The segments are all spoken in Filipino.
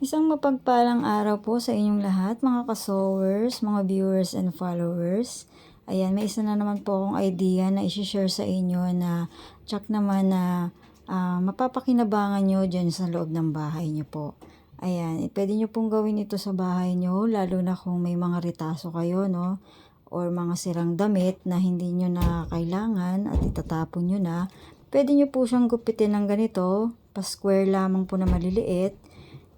Isang mapagpalang araw po sa inyong lahat, mga kasowers, mga viewers and followers. Ayan, may isa na naman po akong idea na isi-share sa inyo na check naman na ah, mapapakinabangan nyo dyan sa loob ng bahay nyo po. Ayan, eh, pwede nyo pong gawin ito sa bahay nyo, lalo na kung may mga ritaso kayo, no? Or mga sirang damit na hindi nyo na kailangan at itatapon nyo na. Pwede nyo po siyang gupitin ng ganito, pa-square lamang po na maliliit.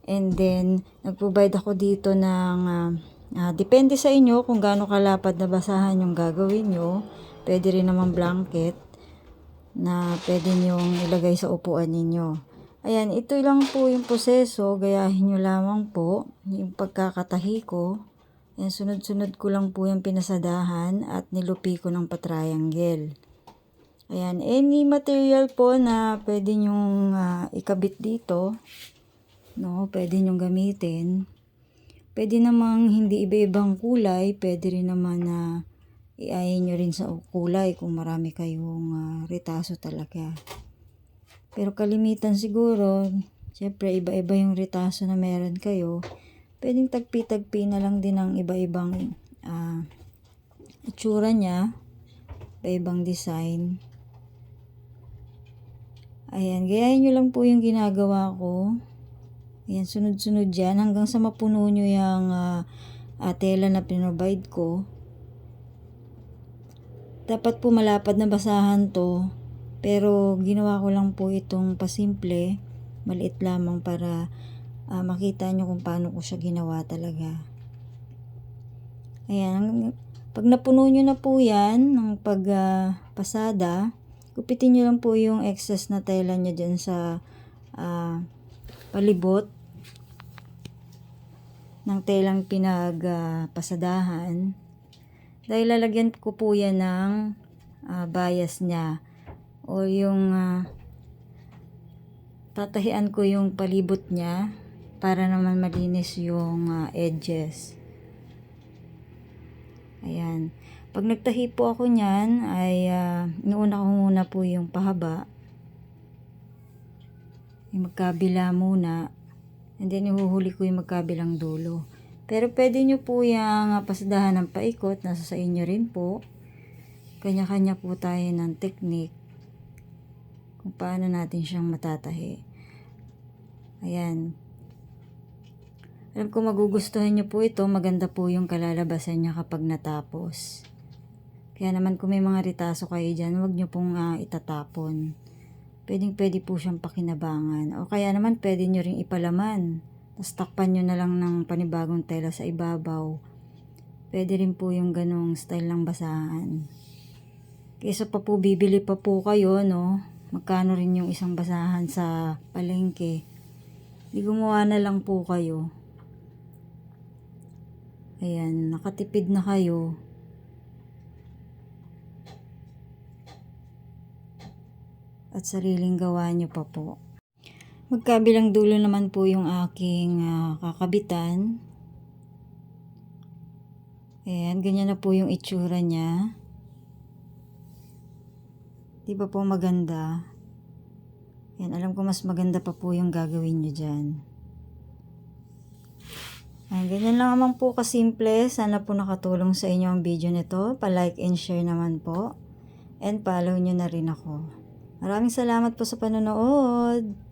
And then, nag-provide ako dito ng, ah, ah, depende sa inyo kung gaano kalapad na basahan yung gagawin nyo. Pwede rin naman blanket na pwede nyong ilagay sa upuan ninyo. Ayan, ito lang po yung proseso. Gayahin nyo lamang po yung pagkakatahi ko. Ayan, sunod-sunod ko lang po yung pinasadahan at nilupi ko ng patriangle. Ayan, any material po na pwede nyong ah, ikabit dito no, pwede nyong gamitin. Pwede namang hindi iba-ibang kulay, pwede rin naman na iayin nyo rin sa kulay kung marami kayong ah, ritaso talaga. Pero kalimitan siguro, syempre iba-iba yung ritaso na meron kayo. Pwedeng tagpi-tagpi na lang din ang iba-ibang ah, itsura niya, iba-ibang design. Ayan, gayahin nyo lang po yung ginagawa ko. Ayan, sunod-sunod yan hanggang sa mapuno nyo yung ah, ah, tela na pinrovide ko. Dapat po malapad na basahan to. Pero ginawa ko lang po itong pasimple. Maliit lamang para ah, makita nyo kung paano ko siya ginawa talaga. Ayan, pag napuno nyo na po yan ng pagpasada, gupitin nyo lang po yung excess na tela nyo dyan sa ah, palibot ng telang pinagpasadahan. dahil lalagyan ko po yan ng ah, bias niya o yung ah, tatahian ko yung palibot niya para naman malinis yung ah, edges. Ayan. Pag nagtahi po ako niyan, ay uh, inuuna ko muna po yung pahaba. Yung magkabila muna. And then, ihuhuli ko yung magkabilang dulo. Pero pwede nyo po yung uh, pasadahan ng paikot. Nasa sa inyo rin po. Kanya-kanya po tayo ng technique. Kung paano natin siyang matatahi. Ayan. Alam ko magugustuhan niyo po ito. Maganda po yung kalalabasan niya kapag natapos. Kaya naman kung may mga ritaso kayo dyan, huwag niyo pong ah, itatapon. Pwedeng pwede po siyang pakinabangan. O kaya naman pwede niyo ring ipalaman. Tapos takpan niyo na lang ng panibagong tela sa ibabaw. Pwede rin po yung ganong style ng basahan. Kaysa pa po bibili pa po kayo, no? Magkano rin yung isang basahan sa palengke. Di gumawa na lang po kayo. Ayan, nakatipid na kayo. At sariling gawa nyo pa po. Magkabilang dulo naman po yung aking ah, kakabitan. Ayan, ganyan na po yung itsura niya. Di ba po maganda? Ayan, alam ko mas maganda pa po yung gagawin nyo dyan. Ayan, ganyan lang naman po kasimple. Sana po nakatulong sa inyo ang video nito. Pa-like and share naman po. And follow nyo na rin ako. Maraming salamat po sa panonood.